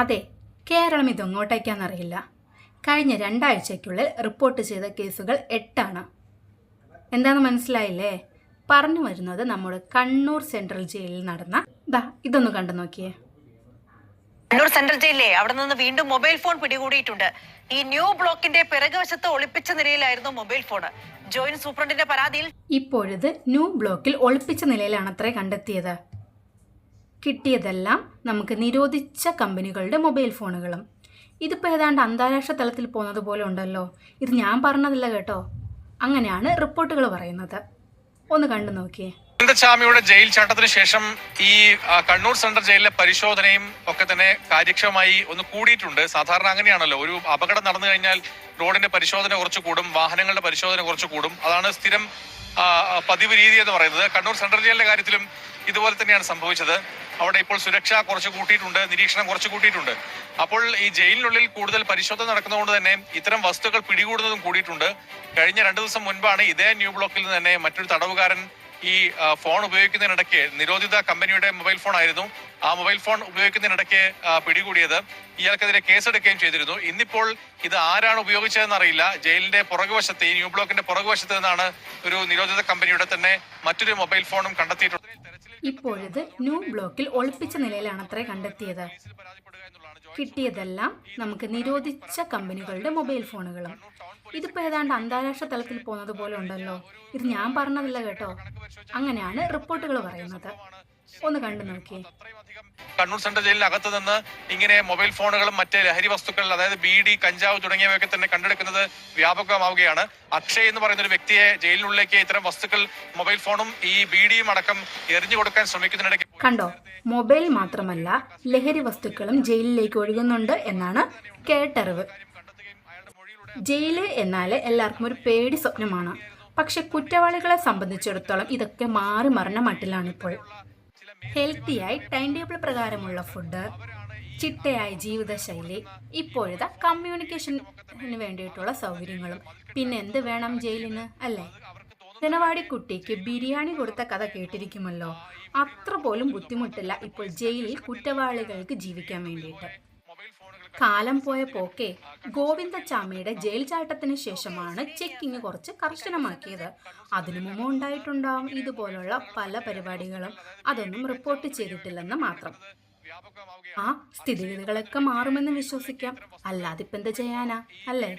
അതെ കേരളം ഇതെങ്ങോട്ടേക്കാണെന്നറിയില്ല കഴിഞ്ഞ രണ്ടാഴ്ചയ്ക്കുള്ളിൽ റിപ്പോർട്ട് ചെയ്ത കേസുകൾ എട്ടാണ്. എന്താണെന്ന് മനസ്സിലായില്ലേ? പറഞ്ഞു വരുന്നത് നമ്മുടെ കണ്ണൂർ സെൻട്രൽ ജയിലിൽ നടന്ന ദാ ഇതൊന്ന് കണ്ടു നോക്കിയേ. കണ്ണൂർ സെൻട്രൽ ജയിലിലെ അവിടെ നിന്ന് വീണ്ടും മൊബൈൽ ഫോൺ പിടികൂടിയിട്ടുണ്ട്. ഈ ന്യൂ ബ്ലോക്കിന്റെ പിറകുവശത്ത് ഒളിപ്പിച്ച നിലയിലായിരുന്നു മൊബൈൽ ഫോൺ. ജോയിന്റ് സൂപ്രണ്ടിന്റെ പരാതിയിൽ ഇപ്പോഴത് ന്യൂ ബ്ലോക്കിൽ ഒളിപ്പിച്ച നിലയിലാണ് അത്ര കണ്ടെത്തിയത്. കിട്ടിയതെല്ലാം നമുക്ക് നിരോധിച്ച കമ്പനികളുടെ മൊബൈൽ ഫോണുകളും. ഇതിപ്പോൾ ഏതാണ്ട് അന്താരാഷ്ട്ര തലത്തിൽ പോകുന്നത് പോലെ ഉണ്ടല്ലോ. ഇത് ഞാൻ പറഞ്ഞതല്ല കേട്ടോ. അങ്ങനെയാണ് റിപ്പോർട്ടുകൾ പറയുന്നത്. ഒന്ന് കണ്ടു നോക്കിയേ. അനന്തസ്വാമിയുടെ ജയിൽ ചാട്ടത്തിന് ശേഷം ഈ കണ്ണൂർ സെൻട്രൽ ജയിലിലെ പരിശോധനയും ഒക്കെ തന്നെ കാര്യക്ഷമമായി ഒന്ന് കൂടിയിട്ടുണ്ട്. സാധാരണ അങ്ങനെയാണല്ലോ. ഒരു അപകടം നടന്നു കഴിഞ്ഞാൽ റോഡിന്റെ പരിശോധന കുറച്ച് കൂടും വാഹനങ്ങളുടെ പരിശോധന കുറച്ച് കൂടും. അതാണ് സ്ഥിരം പതിവ് രീതി എന്ന് പറയുന്നത്. കണ്ണൂർ സെൻട്രൽ ജയിലിന്റെ കാര്യത്തിലും ഇതുപോലെ തന്നെയാണ് സംഭവിച്ചത്. അവിടെ ഇപ്പോൾ സുരക്ഷ കുറച്ച് കൂട്ടിയിട്ടുണ്ട് നിരീക്ഷണം കുറച്ച് കൂട്ടിയിട്ടുണ്ട്. അപ്പോൾ ഈ ജയിലിനുള്ളിൽ കൂടുതൽ പരിശോധന നടക്കുന്നതുകൊണ്ട് തന്നെ ഇത്തരം വസ്തുക്കൾ പിടികൂടുന്നതും കൂടിയിട്ടുണ്ട്. കഴിഞ്ഞ രണ്ടു ദിവസം മുൻപാണ് ഇതേ ന്യൂ ബ്ലോക്കിൽ നിന്ന് തന്നെ മറ്റൊരു തടവുകാരൻ ഈ ഫോൺ ഉപയോഗിക്കുന്നതിനിടയ്ക്ക് നിരോധിത കമ്പനിയുടെ മൊബൈൽ ഫോൺ ആയിരുന്നു ആ മൊബൈൽ ഫോൺ ഉപയോഗിക്കുന്നതിനിടയ്ക്ക് പിടികൂടിയത്. ഇയാൾക്കെതിരെ കേസെടുക്കുകയും ചെയ്തിരുന്നു. ഇന്നിപ്പോൾ ഇത് ആരാണ് ഉപയോഗിച്ചതെന്ന് അറിയില്ല ജയിലിന്റെ പുറകുവശത്ത് ഈ ന്യൂ ബ്ലോക്കിന്റെ പുറകുവശത്ത് നിന്നാണ് ഒരു നിരോധിത കമ്പനിയുടെ തന്നെ മറ്റൊരു മൊബൈൽ ഫോണും കണ്ടെത്തിയിട്ടുള്ളത്. ഇപ്പോഴിത് ന്യൂ ബ്ലോക്കിൽ ഒളിപ്പിച്ച നിലയിലാണ് അത്ര കണ്ടെത്തിയത്. കിട്ടിയതെല്ലാം നമുക്ക് നിരോധിച്ച കമ്പനികളുടെ മൊബൈൽ ഫോണുകളും. ഇതിപ്പോൾ ഏതാണ്ട് അന്താരാഷ്ട്ര തലത്തിൽ പോകുന്നത് പോലെ ഉണ്ടല്ലോ. ഇത് ഞാൻ പറഞ്ഞതല്ല കേട്ടോ. അങ്ങനെയാണ് റിപ്പോർട്ടുകൾ പറയുന്നത്. ഒന്ന് കണ്ടു നോക്കിയേ. കണ്ണൂർ സെൻട്രൽ ജയിലിന് അകത്ത് നിന്ന് ഇങ്ങനെ മൊബൈൽ ഫോണുകളും മറ്റ് ലഹരി വസ്തുക്കൾ അതായത് ബീഡി കഞ്ചാവ് തുടങ്ങിയവയൊക്കെ തന്നെ കണ്ടെടുക്കുന്നത് വ്യാപകമാവുകയാണ്. അക്ഷയ് എന്ന് പറയുന്ന ഒരു വ്യക്തിയെ ജയിലിനുള്ളിലേക്ക് ഇത്തരം വസ്തുക്കൾ മൊബൈൽ ഫോണും ഈ ബീഡിയും അടക്കം എറിഞ്ഞു കൊടുക്കാൻ ശ്രമിക്കുന്നതിനിടയ്ക്ക് കണ്ടോ? മൊബൈൽ മാത്രമല്ല ലഹരി വസ്തുക്കളും ജയിലിലേക്ക് ഒഴുകുന്നുണ്ട് എന്നാണ് കേട്ടറിവ്. ജയിൽ എന്നാൽ എല്ലാവർക്കും ഒരു പേടി സ്വപ്നമാണ്. പക്ഷെ കുറ്റവാളികളെ സംബന്ധിച്ചിടത്തോളം ഇതൊക്കെ മാറി മറിഞ്ഞ മട്ടിലാണിപ്പോൾ. ഹെൽത്തിയായി ടൈം ടേബിൾ പ്രകാരമുള്ള ഫുഡ് ചിട്ടയായ ജീവിതശൈലി ഇപ്പോഴത്തെ കമ്മ്യൂണിക്കേഷന് വേണ്ടിയിട്ടുള്ള സൗകര്യങ്ങളും. പിന്നെ എന്ത് വേണം ജയിലിന് അല്ലേ? ജനവാടി കുട്ടിക്ക് ബിരിയാണി കൊടുത്ത കഥ കേട്ടിരിക്കുമല്ലോ. അത്ര പോലും ബുദ്ധിമുട്ടില്ല ഇപ്പോൾ ജയിലിൽ കുറ്റവാളികൾക്ക് ജീവിക്കാൻ വേണ്ടിയിട്ട്. കാലം പോയ പോക്കെ ഗോവിന്ദച്ചാമിയുടെ ജയിൽ ചാട്ടത്തിന് ശേഷമാണ് ചെക്കിങ് കുറച്ച് കർശനമാക്കിയത്. അതിനു മുമ്പ് ഉണ്ടായിട്ടുണ്ടാവും ഇതുപോലുള്ള പല പരിപാടികളും. അതൊന്നും റിപ്പോർട്ട് ചെയ്തിട്ടില്ലെന്ന് മാത്രം. ആ സ്ഥിതിഗതികളൊക്കെ മാറുമെന്ന് വിശ്വസിക്കാം. അല്ലാതിപ്പെന്ത് ചെയ്യാനാ? അല്ലേ?